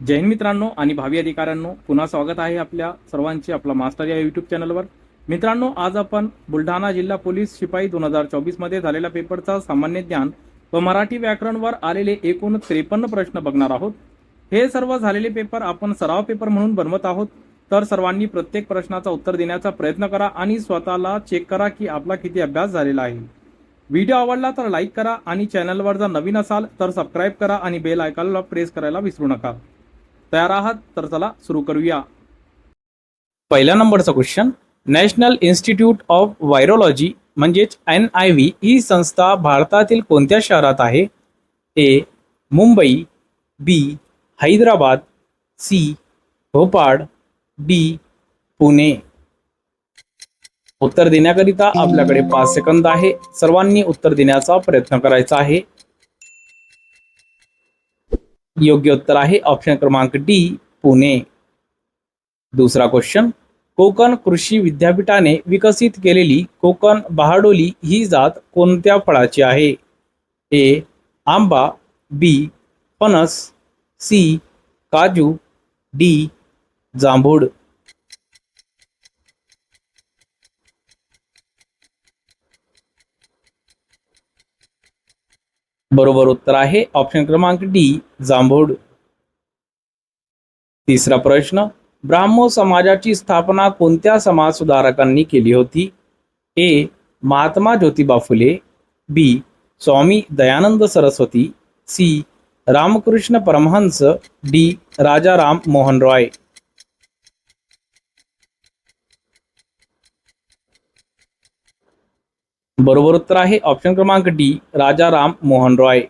जैन मित्रांनो आणि भावी अधिकाऱ्यांनो पुन्हा स्वागत आहे आपल्या सर्वांचे आपला मास्टर या युट्यूब चॅनलवर मित्रांनो आज आपण बुलढाणा जिल्हा पोलीस शिपाई दोन हजार चोवीसमध्ये झालेल्या पेपरचा सामान्य ज्ञान व मराठी व्याकरणवर आलेले एकूण त्रेपन्न प्रश्न बघणार आहोत. हे सर्व झालेले पेपर आपण सराव पेपर म्हणून बनवत आहोत. तर सर्वांनी प्रत्येक प्रश्नाचा उत्तर देण्याचा प्रयत्न करा आणि स्वतःला चेक करा की आपला किती अभ्यास झालेला आहे. व्हिडिओ आवडला तर लाईक करा आणि चॅनलवर जर नवीन असाल तर सबस्क्राईब करा आणि बेल आयकॉनला प्रेस करायला विसरू नका. तयार आहात तर चला सुरू करूया. पहिल्या नंबरचा question national institute of virology म्हणजेच एन आय व्ही ही संस्था भारतातील कोणत्या शहरात आहे? A Mumbai B Hyderabad C Bhopal D Pune. उत्तर देण्याकरिता आपल्याकडे पाच सेकंद आहे. सर्वांनी उत्तर देण्याचा प्रयत्न करायचा आहे. योग्य उत्तर आहे. ऑप्शन क्रमांक डी पुणे. दुसरा क्वेश्चन कोकण कृषी विद्यापीठाने विकसित केलेली कोकण बहाडोली ही जात कोणत्या फळाची आहे? ए आंबा. बी फणस. सी काजू. डी जांभूळ. बरोबर उत्तर आहे. ऑप्शन क्रमांक डी जांभोड. तिसरा प्रश्न ब्राह्मो समाजाची स्थापना कोणत्या समाज सुधारकांनी केली होती? A Mahatma Jyotiba Phule. B Swami Dayanand Saraswati. C Ramakrishna Paramhansa. D Rajaram Mohan Roy. बरोबर उत्तर आहे. ऑप्शन क्रमांक डी राजाराम मोहन रॉय.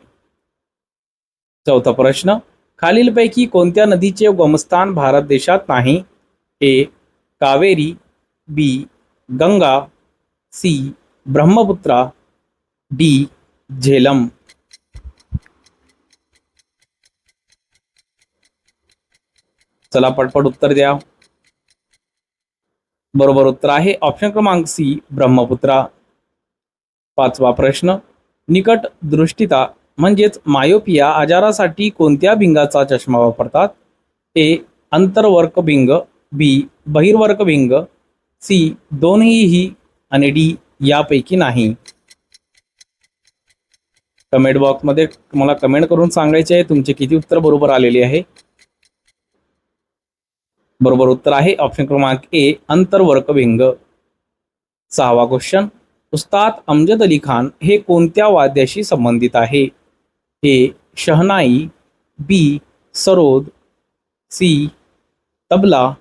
चौथा प्रश्न, खालीलपैकी कोणत्या नदीचे उगमस्थान भारत देशात नाही? A Kaveri. B Ganga. C Brahmaputra. D Jhelum. चला, पटपट उत्तर द्या. बरोबर उत्तर आहे. ऑप्शन क्रमांक सी ब्रह्मपुत्रा. पाचवा प्रश्न. निकट दृष्टिता म्हणजेच मायोपिया आजारासाठी कोणत्या भिंगाचा चष्मा वापरतात? ए. अंतर्वर्क भिंग बी. बहिर्वर्क भिंग सी. दोन्हीही आणि डी. यापैकी नाही. कमेंट बॉक्समध्ये मला कमेंट करून सांगायचे आहे. तुमचे किती उत्तर बरोबर आलेले आहे? बरोबर उत्तर आहे. ऑप्शन क्रमांक ए अंतर्वर्क भिंग. सहावा क्वेश्चन. उस्ताद अमजद अली खान हे कोणत्या वाद्याशी संबंधित आहे? A. Shehnai, B. Sarod, C. Tabla,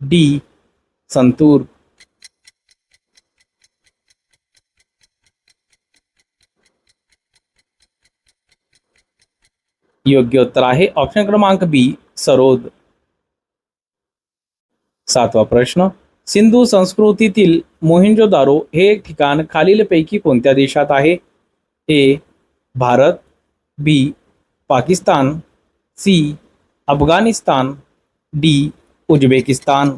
D. Santoor. योग्य उत्तर आहे ऑप्शन क्रमांक बी, सरोद. सातवा प्रश्न. सिंधू संस्कृतीतील मोहिंजोदारो हे ठिकाण खालीलपैकी कोणत्या देशात आहे? A, Bharat, B, Pakistan, C, Afghanistan, D, Uzbekistan.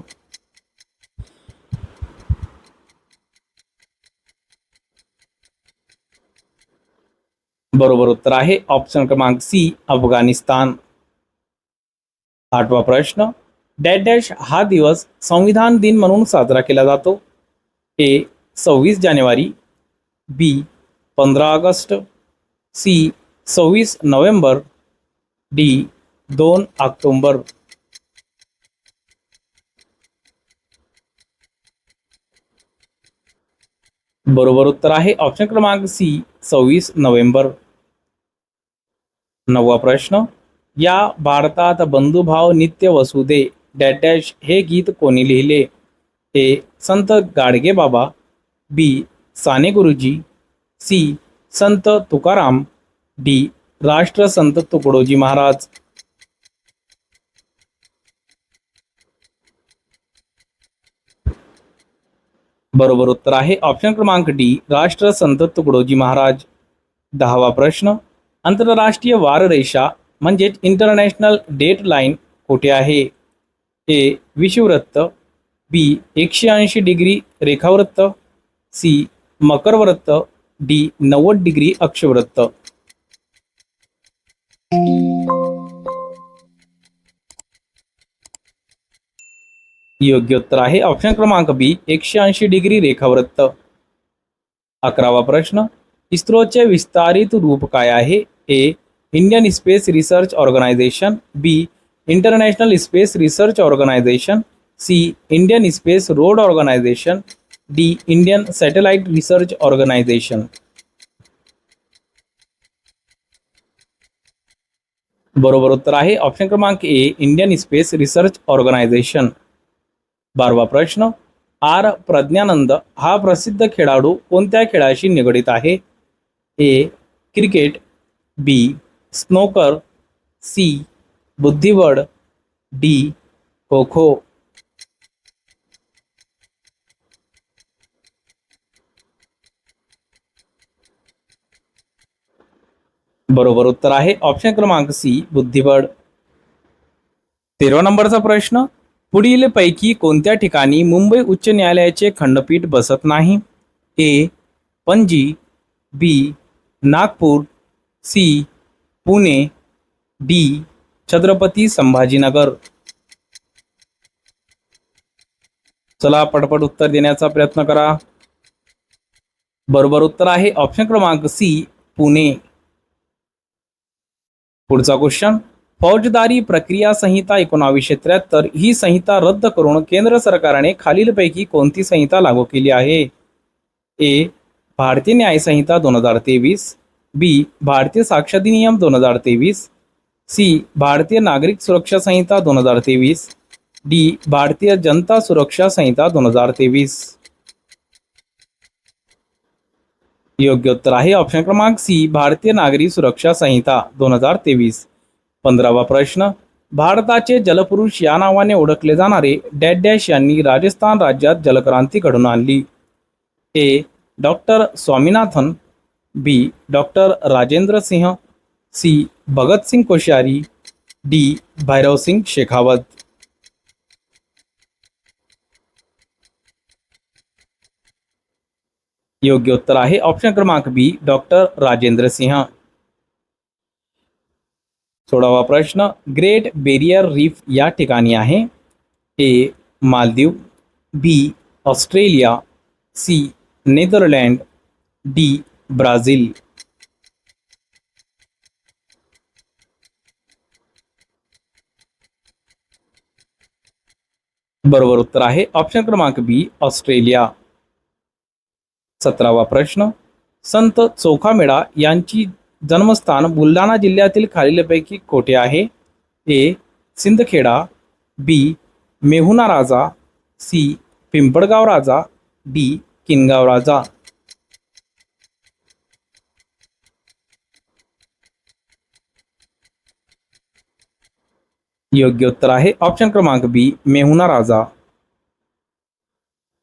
बरोबर उत्तर आहे. ऑप्शन क्रमांक सी, अफगाणिस्तान. आठवा प्रश्न. डॅश डॅश हा दिवस संविधान दिन म्हणून साजरा केला जातो. ए सव्वीस जानेवारी बी पंधरा ऑगस्ट सी सव्वीस नोव्हेंबर डी दोन ऑक्टोंबर. बरोबर उत्तर आहे ऑप्शन क्रमांक सी सव्वीस नोव्हेंबर. नववा प्रश्न या भारतात बंधुभाव नित्य वसुदे डॅश डॅश हे गीत कोणी लिहिले? ए संत गाडगे बाबा बी साने गुरुजी सी संत तुकाराम डी राष्ट्र संत तुकडोजी महाराज. बरोबर उत्तर आहे. ऑप्शन क्रमांक डी राष्ट्र संत तुकडोजी महाराज. दहावा प्रश्न आंतरराष्ट्रीय वाररेषा म्हणजेच इंटरनॅशनल डेट लाईन कुठे आहे? ए विषुवृत्त बी एकशे ऐंशी डिग्री रेखावृत्त सी मकरवृत्त डी नव्वद डिग्री अक्षवृत्त. योग्य उत्तर आहे ऑप्शन क्रमांक बी एकशे ऐंशी डिग्री रेखावृत्त. अकरावा प्रश्न इस्रोचे विस्तारित रूप काय आहे? A Indian space research organisation B international space research organisation C Indian space road organisation D Indian satellite research organisation बरोबर उत्तर आहे. ऑप्शन क्रमांक A Indian space research organisation बारवा प्रश्न. आर प्रज्ञानंद हा प्रसिद्ध खेळाडू कोणत्या खेळाशी निगडित आहे? A cricket. B snooker. C बुद्धिबळ डी खो खो बरोबर उत्तर आहे. ऑप्शन क्रमांक सी बुद्धिबळ. तेरा नंबरचा प्रश्न पुढील पैकी कोणत्या ठिकाणी मुंबई उच्च न्यायालयाचे खंडपीठ बसत नाही? A Panaji B Nagpur C Pune D Chhatrapati Sambhajinagar. चला पटपट उत्तर देण्याचा प्रयत्न करा. बरोबर उत्तर आहे ऑप्शन क्रमांक सी पुणे. पुढचा क्वेश्चन फौजदारी प्रक्रिया संहिता एकोणावीसशे त्र्याहत्तर. ही संहिता रद्द करून केंद्र सरकारने खालीलपैकी कोणती संहिता लागू केली आहे? ए भारतीय न्याय संहिता दोन हजार तेवीस. बी भारतीय साक्ष अधिनियम दोन हजार तेवीस. सी. भारतीय नागरिक सुरक्षा संहिता दोन हजार तेवीस डी. भारतीय जनता सुरक्षा संहिता दोन हजार तेवीस. योग्य उत्तर आहे ऑप्शन क्रमांक सी. भारतीय नागरी सुरक्षा संहिता दोन हजार तेवीस. पंधरावा प्रश्न भारताचे जलपुरुष या नावाने ओळखले जाणारे डॅड डॅश यांनी राजस्थान राज्यात जलक्रांती घडून आणली. A. Doctor Swaminathan B. Doctor Rajendra Singh C. Bhagat Singh Koshyari, D. Bhairav Singh Shekhawat. योग्य उत्तर आहे. ऑप्शन क्रमांक बी, डॉक्टर राजेंद्र सिंह. सोळावा प्रश्न, ग्रेट बेरियर रीफ या ठिकाणी आहे. A, Maldives, B, Australia, C, Netherlands, D, Brazil. बरोबर उत्तर आहे. ऑप्शन क्रमांक बी ऑस्ट्रेलिया. सतरावा प्रश्न. संत चोखामेळा यांची जन्मस्थान बुलढाणा जिल्ह्यातील खालीलपैकी कोठे आहे? A Sindkheda. B Mehuna Raja. C Pimpalgaon Raja. D Kingaon Raja. योग्य उत्तर आहे. ऑप्शन क्रमांक बी मेहुना राजा.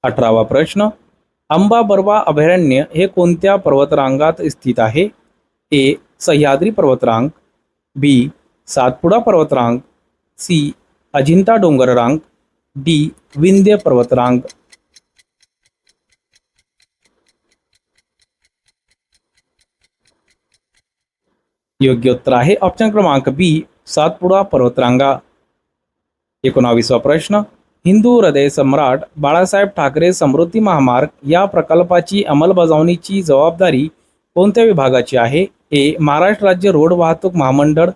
अठरावा प्रश्न, अंबा बर्वा अभयारण्य हे कोणत्या पर्वतरांगात स्थित आहे? ए सह्याद्री पर्वतरांग. बी सातपुडा पर्वतरांग. सी अजिंठा डोंगररांग. डी विंध्य पर्वतरांग. योग्य उत्तर आहे. ऑप्शन क्रमांक बी सातपुडा पर्वतरांगा. एकोणावीसवा प्रश्न हिंदू हृदय सम्राट बाळासाहेब ठाकरे समृद्धी महामार्ग या प्रकल्पाची अंमलबजावणीची जबाबदारी कोणत्या विभागाची आहे? ए महाराष्ट्र राज्य रोड वाहतूक महामंडळ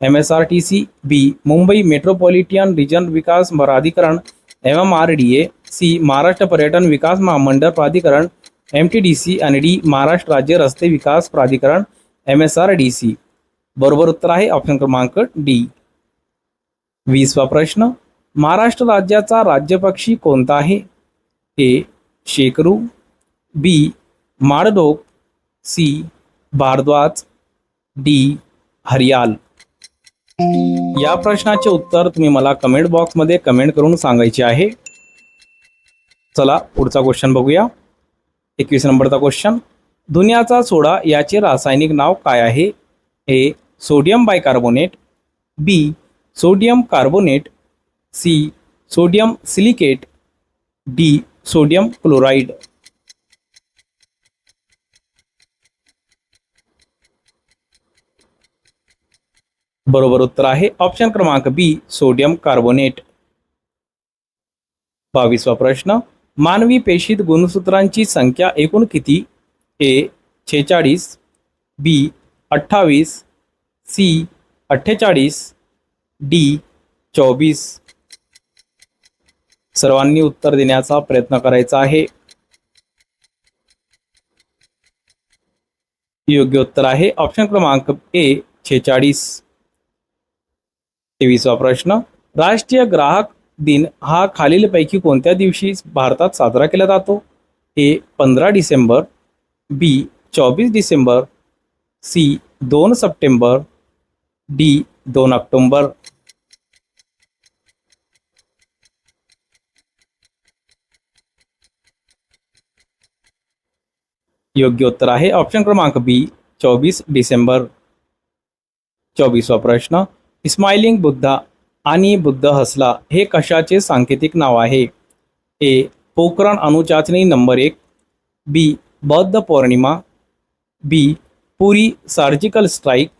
M S R T C B Mumbai metropolitan region विकास प्राधिकरण M M R D A C Maharashtra पर्यटन विकास महामंडळ प्राधिकरण एम टी डी सी आणि डी महाराष्ट्र राज्य रस्ते विकास प्राधिकरण M S R D C. बरोबर उत्तर आहे. ऑप्शन क्रमांक डी वीसवा प्रश्न. महाराष्ट्र राज्याचा राज्यपक्षी कोणता आहे? ए शेकरू बी माडडोक सी भारद्वाज. डी हरियाल. या प्रश्नाचे उत्तर तुम्ही मला कमेंट बॉक्समध्ये कमेंट करून सांगायचे आहे. चला पुढचा क्वेश्चन बघूया. एकवीस नंबरचा क्वेश्चन धुन्याचा सोडा याचे रासायनिक नाव काय आहे? A sodium bicarbonate B sodium carbonate C sodium silicate D sodium chloride बरोबर उत्तर आहे. ऑप्शन क्रमांक बी सोडियम कार्बोनेट बावीसवा प्रश्न. मानवी पेशीत गुणसूत्रांची संख्या एकूण किती? ए छेचाळीस. बी अठ्ठावीस सी अठ्ठेचाळीस डी चोवीस. सर्वांनी उत्तर देण्याचा प्रयत्न करायचा आहे. योग्य उत्तर आहे. ऑप्शन क्रमांक ए छेचाळीस. तेवीसवा प्रश्न. राष्ट्रीय ग्राहक दिन हा खालीलपैकी कोणत्या दिवशी भारतात साजरा केला जातो? ए पंधरा डिसेंबर बी चोवीस डिसेंबर सी दोन सप्टेंबर डी दोन ऑक्टोंबर. योग्य उत्तर आहे ऑप्शन क्रमांक बी चोवीस डिसेंबर. चोवीसवा प्रश्न स्माइलिंग बुद्धा आणि बुद्ध हसला हे कशाचे सांकेतिक नाव आहे? ए पोकरण अणुचाचणी नंबर एक. B Bauddha Purnima. B Uri surgical strike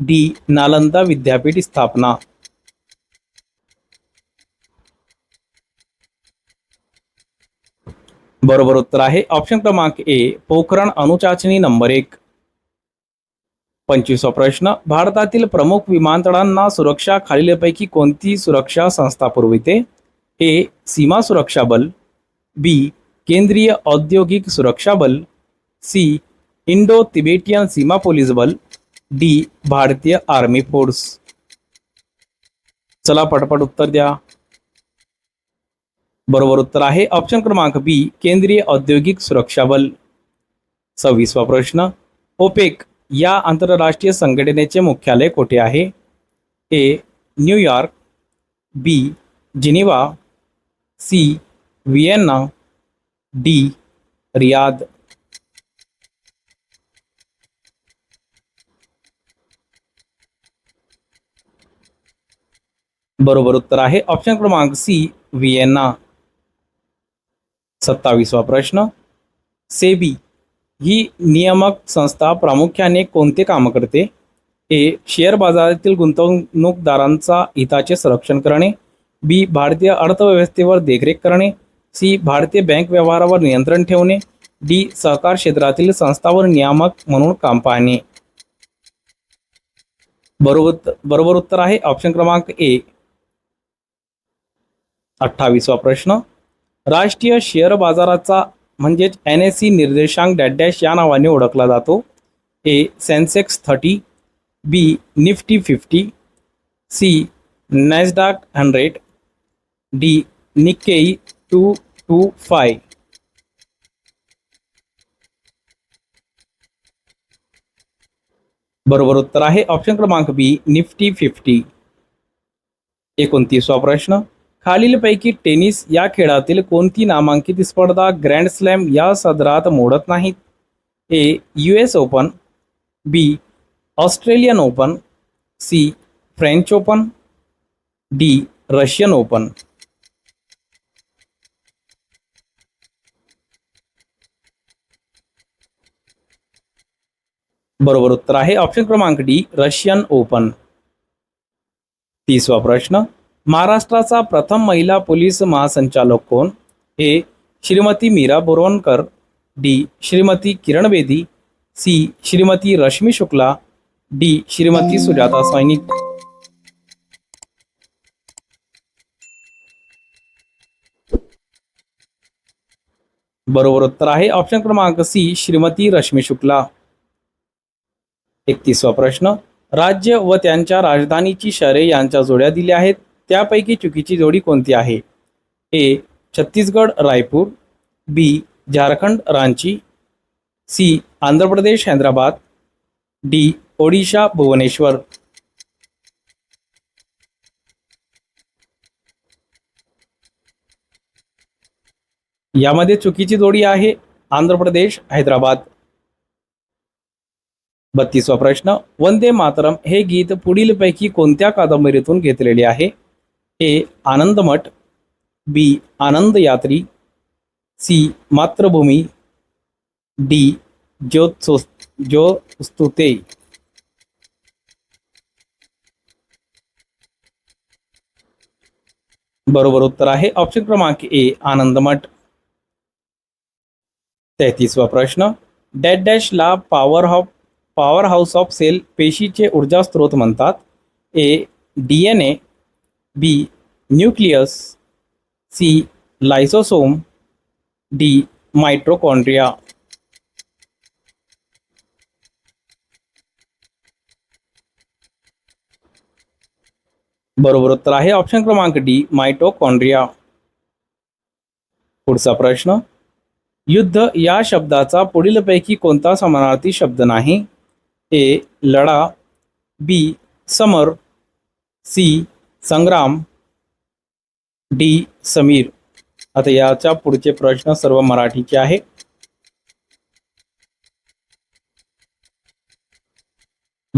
D Nalanda विद्यापीठ स्थापना. बरोबर उत्तर आहे. ऑप्शन क्रमांक ए पोखरण अणुचाचणी नंबर एक. पंचवीसवा प्रश्न भारतातील प्रमुख विमानतळांना सुरक्षा खालीलपैकी कोणती सुरक्षा संस्था पुरविते ए सीमा सुरक्षा बल. बी केंद्रीय औद्योगिक सुरक्षा बल. सी इंडो तिबेटियन सीमा पोलीस बल डी भारतीय आर्मी फोर्स. चला पटपट उत्तर द्या. बरोबर उत्तर आहे. ऑप्शन क्रमांक बी केंद्रीय औद्योगिक सुरक्षा बल. सव्वीसवा प्रश्न. ओपेक या आंतरराष्ट्रीय संघटनेचे मुख्यालय कोठे आहे? A New York B Geneva. C Vienna. D Riyadh. बरोबर उत्तर आहे. ऑप्शन क्रमांक सी व्हिएन्ना सत्तावीसवा प्रश्न. सेबी ही नियामक संस्था प्रामुख्याने कोणते काम करते? ए शेअर बाजारातील गुंतवणूकदारांचा हिताचे संरक्षण करणे. बी भारतीय अर्थव्यवस्थेवर देखरेख करणे. सी भारतीय बँक व्यवहारावर नियंत्रण ठेवणे. डी सहकार क्षेत्रातील संस्थावर नियामक म्हणून काम पाहणे. बरोबर बरोबर उत्तर आहे. ऑप्शन क्रमांक ए अठ्ठावीसवा प्रश्न. राष्ट्रीय शेअर बाजाराचा म्हणजेच एन एस सी निर्देशांक डॅट डॅश या नावाने ओळखला जातो. A Sensex thirty B Nifty fifty C Nasdaq hundred D Nikkei two two five. बरोबर उत्तर आहे. ऑप्शन क्रमांक बी निफ्टी फिफ्टी. एकोणतीसवा प्रश्न. खालीलपैकी टेनिस या खेळातील कोणती नामांकित स्पर्धा ग्रँड स्लॅम या सदरात मोडत नाहीत? A U S open B Australian open C French open D Russian open बरोबर उत्तर आहे. ऑप्शन क्रमांक डी रशियन ओपन तीसवा प्रश्न. महाराष्ट्राचा प्रथम महिला पोलीस महासंचालक कोण? A. Shrimati Meera Borwankar D Shrimati Kiran Bedi C. Shrimati Rashmi Shukla D. Shrimati Sujata Sainik बरोबर उत्तर आहे. ऑप्शन क्रमांक सी. श्रीमती रश्मी शुक्ला. एकतीसवा प्रश्न. राज्य व त्यांच्या राजधानीची शहरे यांच्या जोड्या दिल्या आहेत. त्यापैकी चुकीची जोडी कोणती आहे? A Chhattisgarh Raipur B Jharkhand Ranchi C Andhra Pradesh Hyderabad D Odisha Bhubaneswar. यामध्ये चुकीची जोडी आहे आंध्र प्रदेश हैदराबाद. बत्तीसवा प्रश्न वंदे मातरम हे गीत पुढीलपैकी कोणत्या कादंबरीतून घेतलेले आहे? ए आनंदमठ बी आनंद यात्री सी मातृभूमी डी ज्योत्सो ज्योस्तुते बरोबर उत्तर आहे. ऑप्शन क्रमांक ए आनंदमठ. तेहतीसवा प्रश्न. Dash डॅशला power of power house of cell पेशीचे ऊर्जा स्रोत म्हणतात. A D N A B nucleus C lysosome D mitochondria बरोबर उत्तर आहे ऑप्शन क्रमांक डी मायटोकॉन्ड्रिया पुढचा प्रश्न. युद्ध या शब्दाचा पुढीलपैकी कोणता समानार्थी शब्द नाही? ए लढा. बी समर. सी संग्राम डी समीर. आता याच्या पुढचे प्रश्न सर्व मराठीचे आहे.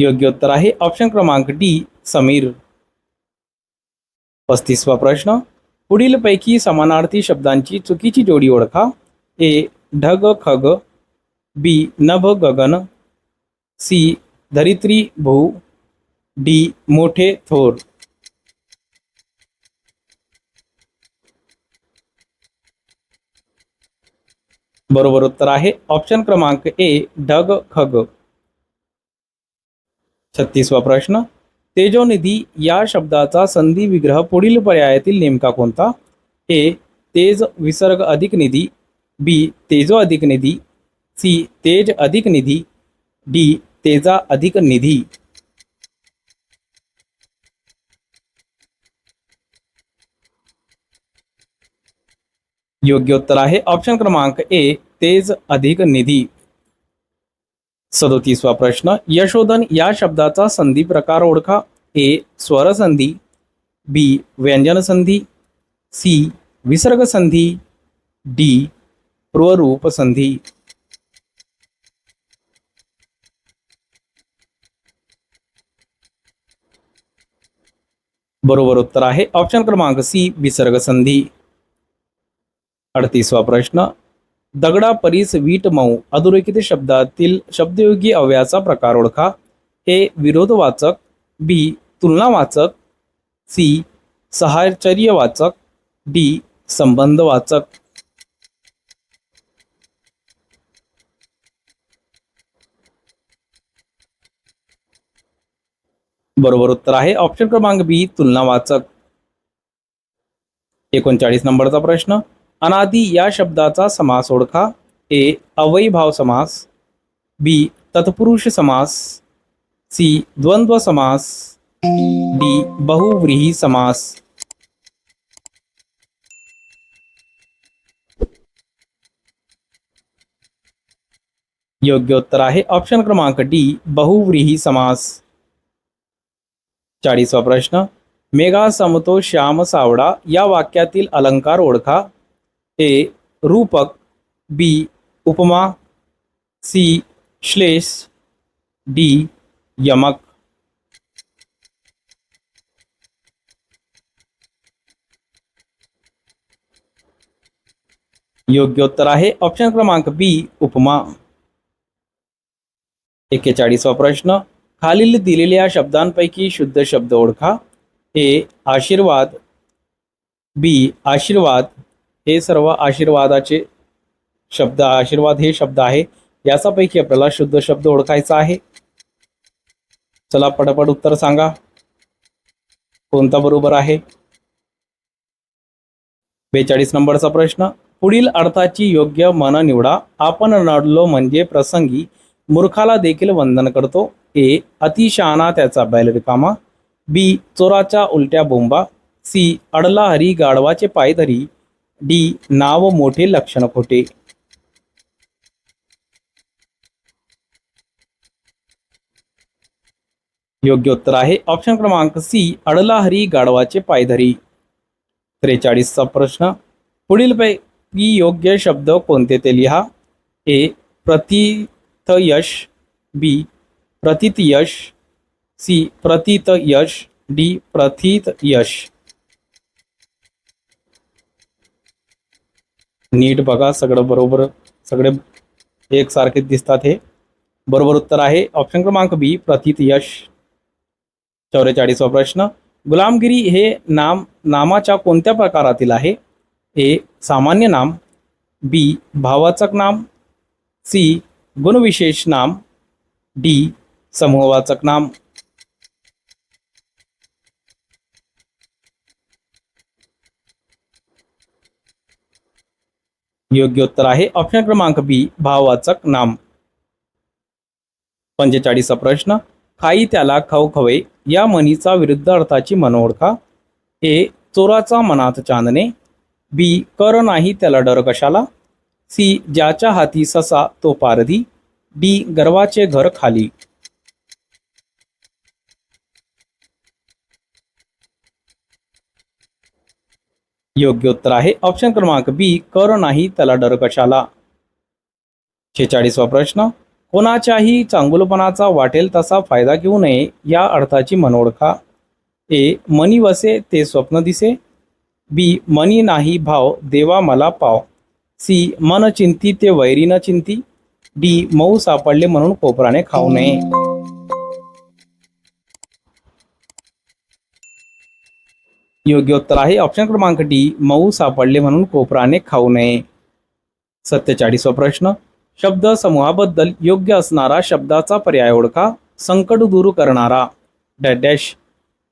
योग्य उत्तर आहे. ऑप्शन क्रमांक डी समीर. पस्तीसवा प्रश्न. पुढीलपैकी समानार्थी शब्दांची चुकीची जोडी ओळखा. ए ढग खग. बी नभ गगन. सी धरित्री भू. डी मोठे थोर. बरोबर उत्तर आहे. ऑप्शन क्रमांक ए ढग खग. छत्तीसवा प्रश्न. तेजोनिधी या शब्दाचा संधी विग्रह पुढील पर्यायातील नेमका कोणता? ए तेज विसर्ग अधिक निधी. बी तेजो अधिक निधी. सी तेज अधिक निधी. डी तेजा अधिक निधी. योग्य उत्तर आहे. ऑप्शन क्रमांक ए तेज अधिक निधी. सदोतीसवा प्रश्न, यशोधन या शब्दाचा संधी प्रकार ओळखा. ए स्वर संधी बी व्यंजन संधी सी विसर्ग संधी डी पूर्वरूप संधी बरोबर उत्तर आहे. ऑप्शन क्रमांक सी विसर्ग संधी अडतीसवा प्रश्न. दगडा परीस वीट मऊ. अधोरेखित शब्दातील शब्दयोगी अव्ययाचा प्रकार ओळखा. ए विरोधवाचक. बी तुलनावाचक. सी सहाचर्यवाचक. डी संबंधवाचक. बरोबर उत्तर आहे. ऑप्शन क्रमांक बी तुलनावाचक. एकोणचाळीस नंबरचा प्रश्न. अनादी या शब्दाचा समास ओळखा. ए अवैभाव समास. बी तत्पुरुष समास. सी द्वंद्व समास. डी बहुव्रीही समास. योग्य उत्तर आहे ऑप्शन क्रमांक डी बहुव्रीही समास. चाळीसवा प्रश्न. मेघा समतो श्याम सावडा या वाक्यातील अलंकार ओळखा. ए रूपक बी उपमा सी श्लेष डी यमक योग्य उत्तर आहे. ऑप्शन क्रमांक बी उपमा. एक्केचाळीसवा प्रश्न. खालील दिलेल्या शब्दांपैकी शुद्ध शब्द ओळखा. ए आशीर्वाद. बी आशीर्वाद. हे सर्व आशीर्वादाचे शब्द आशीर्वाद हे शब्द आहे. याचापैकी आपल्याला शुद्ध शब्द ओळखायचा आहे. चला पटापट उत्तर सांगा. कोणता बरोबर आहे? बेचाळीस नंबरचा प्रश्न. पुढील अर्थाची योग्य मन निवडा. आपण नडलो म्हणजे प्रसंगी मूर्खाला देखील वंदन करतो. ए अतिशहाणा त्याचा बैल रिकामा बी चोराच्या उलट्या बोंबा. सी अडला हरी गाढवाचे पाय धरी डी नाव मोठे लक्षण खोटे. योग्य उत्तर आहे. ऑप्शन क्रमांक सी अडला हरी गाढवाचे पायधरी. त्रेचाळीसचा प्रश्न. पुढील पैकी योग्य शब्द कोणते ते लिहा. ए प्रतित यश बी प्रतित यश सी प्रतित यश डी प्रथित यश नीट बघा सगळं बरोबर सगळे एकसारखे दिसतात हे. बरोबर उत्तर आहे ऑप्शन क्रमांक बी प्रथित यश. चौवेचाळीसवा प्रश्न. गुलामगिरी हे नाम नामाच्या कोणत्या प्रकारातील आहे? ए सामान्य नाम. बी भाववाचक नाम. सी गुणविशेष नाम. डी समूहवाचक नाम. योग्य उत्तर आहे. ऑप्शन क्रमांक बी भाववाचक नाम. पंचेचाळीसचा प्रश्न खाई त्याला खवखवे या म्हणीचा विरुद्ध अर्थाची मनोओळखा. ए चोराचा मनात चांदणे. बी कर नाही त्याला डर कशाला. सी ज्याच्या हाती ससा तो पारधी. डी गर्वाचे घर खाली. योग्य उत्तर आहे. ऑप्शन क्रमांक बी कर नाही त्याला डर कशाला? छेचाळीसवा प्रश्न. कोणाच्याही चांगुलपणाचा वाटेल तसा फायदा घेऊ नये या अर्थाची मनोळखा. ए मनी वसे ते स्वप्न दिसे. बी मनी नाही भाव देवा मला पाव. सी मन चिंती ते वैरी न चिंती. डी मऊ सापडले म्हणून कोपराने खाऊ नये. योग्य उत्तर आहे. ऑप्शन क्रमांक डी मऊ सापडले म्हणून कोपराने खाऊ नये. सत्तेचाळीसवा प्रश्न. शब्द समूहाबद्दल योग्य असणारा शब्दाचा पर्याय ओळखा. संकट दूर करणारा. Dash dash.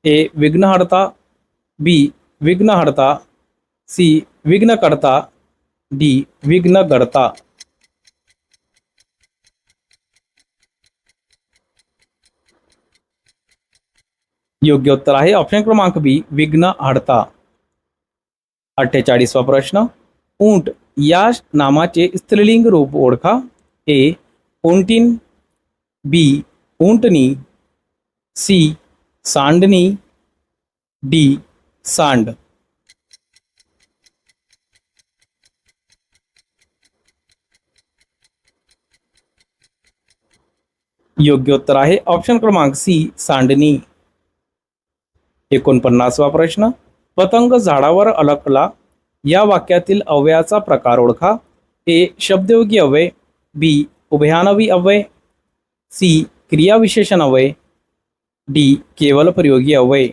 ए विघ्नहर्ता. बी विघ्नहर्ता. सी विघ्नकर्ता. डी विघ्नगर्ता. योग्य उत्तर आहे. ऑप्शन क्रमांक बी विघ्न हडता अठ्ठेचाळीसवा प्रश्न. ऊंट या नामाचे स्त्रीलिंग रूप ओळखा. ए उंटीन बी ऊंटनी सी सांडनी डी सांड. योग्य उत्तर आहे. ऑप्शन क्रमांक सी सांडनी एकोणपन्नासवा प्रश्न. पतंग झाडावर अलकला. या वाक्यातील अव्ययाचा प्रकार ओळखा. ए शब्दयोगी अव्यय बी उभयानवी अव्यय सी क्रियाविशेषण अव्यय डी केवल प्रयोगी अव्यय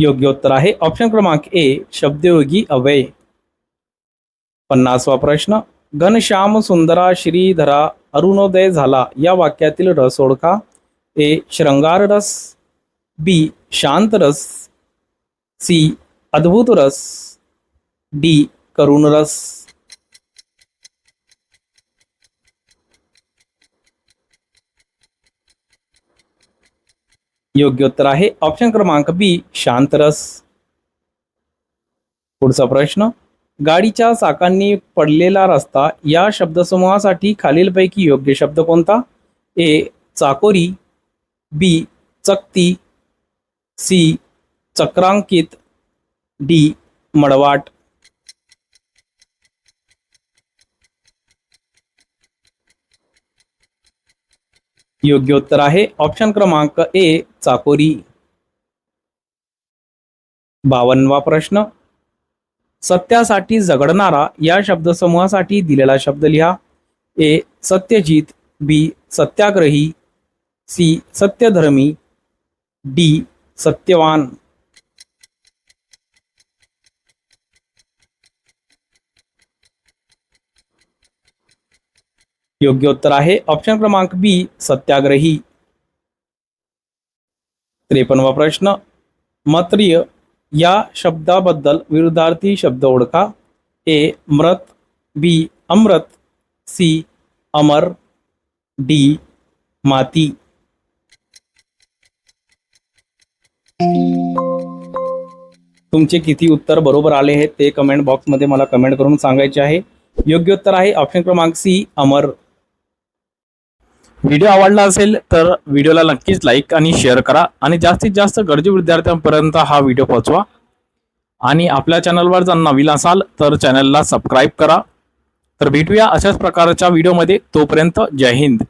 योग्य उत्तर आहे. ऑप्शन क्रमांक ए शब्दयोगी अव्यय पन्नासवा प्रश्न. घनश्याम सुंदरा श्रीधरा अरुणोदय झाला या वाक्यातील रस ओळखा ए, श्रंगार रस. बी, शांत रस. सी, अद्भुत रस. डी, करुण रस. योग्य उत्तर आहे. ऑप्शन क्रमांक बी, शांत रस. पुढचा प्रश्न. गाडीच्या चाकांनी पडलेला रस्ता या शब्दसमूहासाठी खालीलपैकी योग्य शब्द कोणता? ए चाकोरी बी चकती सी चक्रांकित डी मडवाट. योग्य उत्तर आहे ऑप्शन क्रमांक ए चाकोरी. बावन्नवा प्रश्न. सत्यासाठी झगडणारा या शब्दसमूहासाठी दिलेला शब्द लिहा. ए, सत्यजित, बी, सत्याग्रही, सी, सत्यधर्मी, डी, सत्यवान. योग्य उत्तर आहे. ऑप्शन क्रमांक बी सत्याग्रही. त्रेपन्नवा प्रश्न. मत्रिय या शब्दाबद्दल विरुद्धार्थी शब्द ओळखा. ए, मृत, बी, अमृत, सी, अमर, डी, माती. तुमचे किती उत्तर बरोबर आले आहेत ते कमेंट बॉक्समध्ये मला कमेंट करून सांगायचे आहे. योग्य उत्तर आहे. ऑप्शन क्रमांक सी, अमर. व्हिडिओ आवडला असेल तर व्हिडिओला नक्कीच लाईक आणि शेअर करा आणि जास्तीत जास्त गरजू विद्यार्थ्यांपर्यंत हा व्हिडिओ पोहोचवा. आणि आपल्या चॅनलवर जर नवीन असाल तर चॅनलला सबस्क्राईब करा. तर भेटूया अशाच प्रकारच्या व्हिडिओमध्ये. तोपर्यंत जय हिंद.